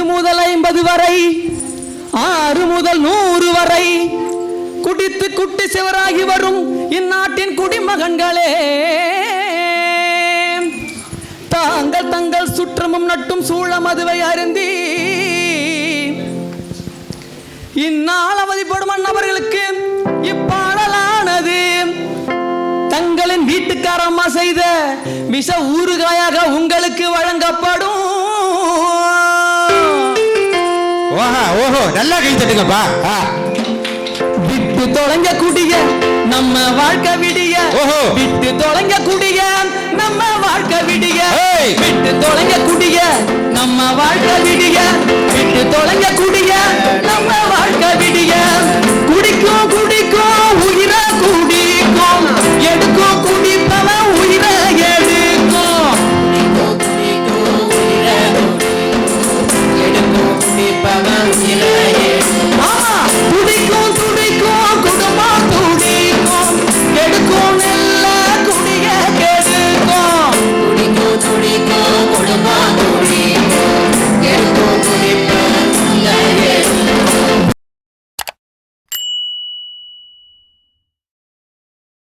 ஐந்து முதல் ஐம்பது வரை ஆறு முதல் நூறு வரை. குடித்து குட்டி சிவராகி வரும் இந்நாட்டின் குடிமகன்களே. தாங்கள் தங்கள் சுற்றமும் நட்டும் சூழ மதுவை அருந்தி இந்நாள் அவதிப்படும் அண்ணவர்களுக்கு இப்பாடலானது. தங்களின் வீட்டுக்காரம்மா செய்த விஷ ஊறுகாயாக உங்களுக்கு வழங்கப்படும். ஓஹா ஓஹோ நல்லா கை தட்டுங்கப்பா. விட்டு தொலைங்க குடிய நம்ம வாழ்க்கை விடிய ஓஹோ. விட்டு தொலைங்க குடிய you know.